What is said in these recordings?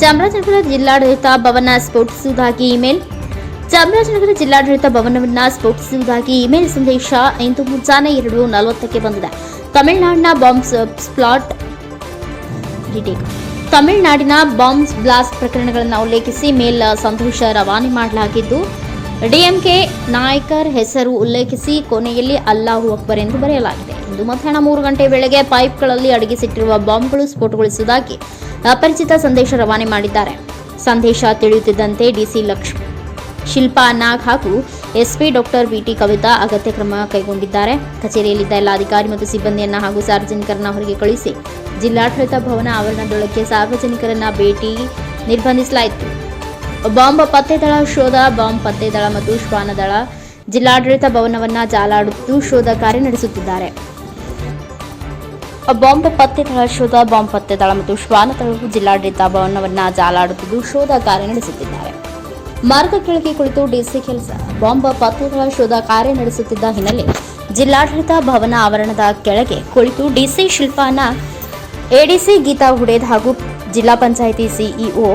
ಚಾಮರಾಜನಗರ ಜಿಲ್ಲಾಡಳಿತ ಭವನ ಸ್ಫೋಟಿಸುವುದಾಗಿ ಇಮೇಲ್. ಚಾಮರಾಜನಗರ ಜಿಲ್ಲಾಡಳಿತ ಭವನವನ್ನು ಸ್ಫೋಟಿಸುವುದಾಗಿ ಇಮೇಲ್ ಸಂದೇಶ ಇಂದು ಮುಂಜಾನೆ ಎರಡು ನಲವತ್ತಕ್ಕೆ ಬಂದಿದೆ. ತಮಿಳುನಾಡಿನ ಬಾಂಬ್ ಸ್ಪ್ಲಾಟ್ ತಮಿಳುನಾಡಿನ ಬಾಂಬ್ ಬ್ಲಾಸ್ಟ್ ಪ್ರಕರಣಗಳನ್ನು ಉಲ್ಲೇಖಿಸಿ ಮೇಲ್ ಸಂದೇಶ ರವಾನೆ ಮಾಡಲಾಗಿದ್ದು, ಡಿಎಂಕೆ ನಾಯಕರ್ ಹೆಸರು ಉಲ್ಲೇಖಿಸಿ ಕೊನೆಯಲ್ಲಿ ಅಲ್ಲಾಹು ಅಕ್ಬರ್ ಎಂದು ಬರೆಯಲಾಗಿದೆ. ಇಂದು ಮಧ್ಯಾಹ್ನ ಮೂರು ಗಂಟೆ ವೇಳೆಗೆ ಪೈಪ್ಗಳಲ್ಲಿ ಅಡಗಿಸಿಟ್ಟಿರುವ ಬಾಂಬ್ಗಳು ಸ್ಫೋಟಗೊಳಿಸುವುದಾಗಿ ಅಪರಿಚಿತ ಸಂದೇಶ ರವಾನೆ ಮಾಡಿದ್ದಾರೆ. ಸಂದೇಶ ತಿಳಿಯುತ್ತಿದ್ದಂತೆ ಡಿಸಿ ಲಕ್ಷ್ಮಿ ಶಿಲ್ಪಾ ನಾಗ್ ಹಾಗೂ ಎಸ್ಪಿ ಡಾಕ್ಟರ್ ಬಿಟಿ ಕವಿತಾ ಅಗತ್ಯ ಕ್ರಮ ಕೈಗೊಂಡಿದ್ದಾರೆ. ಕಚೇರಿಯಲ್ಲಿದ್ದ ಎಲ್ಲ ಅಧಿಕಾರಿ ಮತ್ತು ಸಿಬ್ಬಂದಿಯನ್ನ ಹಾಗೂ ಸಾರ್ವಜನಿಕರನ್ನ ಹೊರಗೆ ಕಳುಹಿಸಿ ಜಿಲ್ಲಾಡಳಿತ ಭವನ ಆವರಣದೊಳಕ್ಕೆ ಸಾರ್ವಜನಿಕರನ್ನ ಭೇಟಿ ನಿರ್ಬಂಧಿಸಲಾಯಿತು. ಬಾಂಬ್ ಪತ್ತೆ ದಳ ಶೋಧ ಬಾಂಬ್ ಪತ್ತೆ ದಳ ಮತ್ತು ಶ್ವಾನದಳ ಜಿಲ್ಲಾಡಳಿತ ಭವನವನ್ನ ಜಾಲಾಡುತ್ತಿದ್ದು ಶೋಧ ಕಾರ್ಯ ನಡೆಸುತ್ತಿದ್ದಾರೆ. ಬಾಂಬ್ ಪತ್ತೆ ದಳ ಶೋಧ, ಬಾಂಬ್ ಪತ್ತೆ ದಳ ಮತ್ತು ಶ್ವಾನ ತಳವು ಜಿಲ್ಲಾಡಳಿತ ಭವನವನ್ನು ಜಾಲಾಡುತ್ತಿದ್ದು ಶೋಧ ಕಾರ್ಯ ನಡೆಸುತ್ತಿದ್ದಾರೆ. ಮಾರ್ಗ ಕೆಳಗೆ ಕುಳಿತು ಡಿಸಿ ಕೆಲಸ, ಬಾಂಬ್ ಪತ್ತೆ ದಳ ಶೋಧ ಕಾರ್ಯ ನಡೆಸುತ್ತಿದ್ದ ಹಿನ್ನೆಲೆ ಜಿಲ್ಲಾಡಳಿತ ಭವನ ಆವರಣದ ಕೆಳಗೆ ಕುಳಿತು ಡಿಸಿ ಶಿಲ್ಪಾನ, ಎಡಿಸಿ ಗೀತಾ ಹುಡೇದ್ ಹಾಗೂ ಜಿಲ್ಲಾ ಪಂಚಾಯಿತಿ ಸಿಇಒ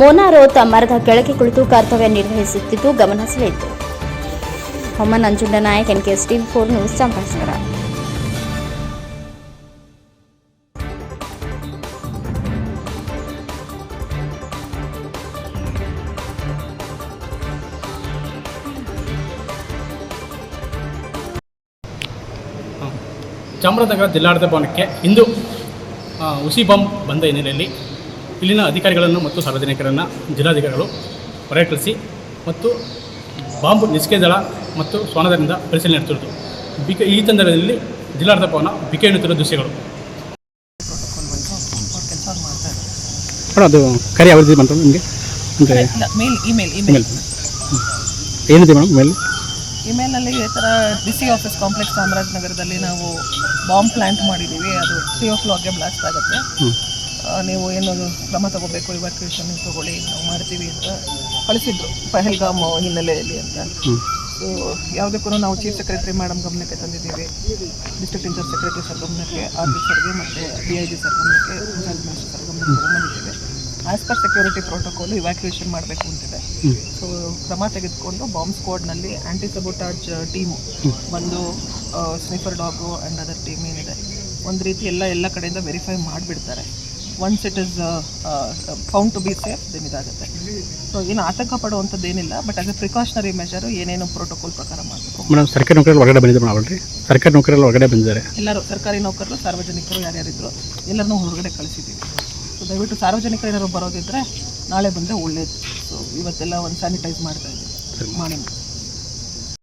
ಮೋನಾ ರೋತ್ ಮರದ ಕೆಳಗೆ ಕುಳಿತು ಕರ್ತವ್ಯ ನಿರ್ವಹಿಸುತ್ತಿದ್ದು ಗಮನ ಸೆಳೆಯಿತು. ಹೊಮ್ಮ ನಂಜುಂಡ ನಾಯಕ್, ಎನ್ ಕೆ ಸ್ಟೀವ್ ಫೋರ್ ನ್ಯೂಸ್ ಚಾಮರಾಜನಗರ. ಚಾಮರಾಜನಗರ ಜಿಲ್ಲಾಡಳಿತ ಭವನಕ್ಕೆ ಇಂದು ಹುಸಿ ಬಾಂಬ್ ಬಂದ ಹಿನ್ನೆಲೆಯಲ್ಲಿ ಇಲ್ಲಿನ ಅಧಿಕಾರಿಗಳನ್ನು ಮತ್ತು ಸಾರ್ವಜನಿಕರನ್ನು ಜಿಲ್ಲಾಧಿಕಾರಿಗಳು ಹೊರಕಳಿಸಿ ಮತ್ತು ಬಾಂಬ್ ನಿಷ್ಕ್ರಿಯ ದಳ ಮತ್ತು ಸ್ವಾನದಿಂದ ಪರಿಶೀಲನೆ ನಡೆಸಿರುವುದು ಬಿಕೆ ಈ ಸಂದರ್ಭದಲ್ಲಿ ಜಿಲ್ಲಾಡಳಿತ ಭವನ ಬಿಕೆ ಎನ್ನುತ್ತಿರುವ ದೃಶ್ಯಗಳು. ಮೇಡಮ್ ಅದು ಕರೆ ಯಾವ ರೀತಿ ಬಂತು ನಿಮಗೆ ಮೇಲ್ ಇಮೇಲ್ ಇಮೇಲ್. ಏನಿದೆ ಮೇಡಮ್ ಮೇಲ್? ಇಮೇಲಲ್ಲಿ ಈ ಥರ ಡಿ ಸಿ ಆಫೀಸ್ ಕಾಂಪ್ಲೆಕ್ಸ್ ಚಾಮರಾಜನಗರದಲ್ಲಿ ನಾವು ಬಾಂಬ್ ಪ್ಲಾಂಟ್ ಮಾಡಿದ್ದೀವಿ. ಅದು ತ್ರೀ ಓ ಕ್ಲಾಕ್ಗೆ ಬ್ಲಾಸ್ಟ್ ಆಗುತ್ತೆ ನೀವು ಏನು ಕ್ರಮ ತಗೋಬೇಕು ಇವಾಕ್ಯೂಷನ್ ತಗೊಳ್ಳಿ ನಾವು ಮಾಡ್ತೀವಿ ಅಂತ ಕಳಿಸಿದ್ರು ಪಹಲ್ಗಾಮ್ ಹಿನ್ನೆಲೆಯಲ್ಲಿ ಅಂತ. ಸೊ ಯಾವುದಕ್ಕೂ ನಾವು ಚೀಫ್ ಸೆಕ್ರೆಟರಿ ಮೇಡಮ್ ಗಮನಕ್ಕೆ ತಂದಿದ್ದೀವಿ. ಡಿಸ್ಟ್ರಿಕ್ಟ್ ಇನ್ಚಾರ್ಜ್ ಸೆಕ್ರೆಟರಿ ಸರ್ ಗಮನಕ್ಕೆ ಆಫೀಸರ್ಗೆ ಮತ್ತು ಡಿ ಐ ಜಿ ಸರ್ ಗಮನಕ್ಕೆ ಇನ್ಚಾರ್ಜ್ ಮಿನಿಸ್ಟರ್ ಸರ್ ಗಮನಕ್ಕೆ ತಗೊಂಡ್ಬಂದಿದ್ದೇವೆ. As per security protocol evacuation ಮಾಡಬೇಕು ಅಂತಿದೆ. ಸೊ ಕ್ರಮ ತೆಗೆದುಕೊಂಡು ಬಾಂಬ್ ಸ್ಕ್ವಾಡ್ನಲ್ಲಿ ಆ್ಯಂಟಿ ಸಬೋಟಾಜ್ ಟೀಮು ಒಂದು sniffer dog and other team ಏನಿದೆ ಒಂದು ರೀತಿ ಎಲ್ಲ ಎಲ್ಲ ಕಡೆಯಿಂದ ವೆರಿಫೈ ಮಾಡಿಬಿಡ್ತಾರೆ. Once it is found to be safe then ಇದಾಗುತ್ತೆ. ಸೊ ಏನು ಆತಂಕ ಪಡುವಂಥದ್ದು ಏನಿಲ್ಲ ಬಟ್ ಅದು ಪ್ರಿಕಾಷನರಿ ಮೆಜರು ಏನೇನು ಪ್ರೋಟೋಕಾಲ್ ಪ್ರಕಾರ ಮಾಡಬೇಕು. ಮೇಡಮ್ ಸರ್ಕಾರಿ ನೌಕರಲ್ಲಿ ಹೊರಗಡೆ ಬಂದಿದ್ದೆ ಅಲ್ರಿ ಸರ್ಕಾರಿ ನೌಕರಲ್ಲಿ ಹೊರಗಡೆ ಬಂದಿದ್ದಾರೆ? ಎಲ್ಲರೂ ಸರ್ಕಾರಿ ನೌಕರರು ಸಾರ್ವಜನಿಕರು ಯಾರ್ಯಾರಿದ್ರು ಎಲ್ಲರನ್ನೂ ಹೊರಗಡೆ ಕಳಿಸಿದ್ದೀವಿ. ಸೊ ದಯವಿಟ್ಟು ಸಾರ್ವಜನಿಕರು ಏನಾದ್ರು ಬರೋದಿದ್ರೆ ನಾಳೆ ಬಂದರೆ ಒಳ್ಳೇದು. ಸೊ ಇವತ್ತೆಲ್ಲ ಒಂದು ಸ್ಯಾನಿಟೈಸ್ ಮಾಡ್ತಾ ಇದ್ದೀವಿ ಮಾರ್ನಿಂಗ್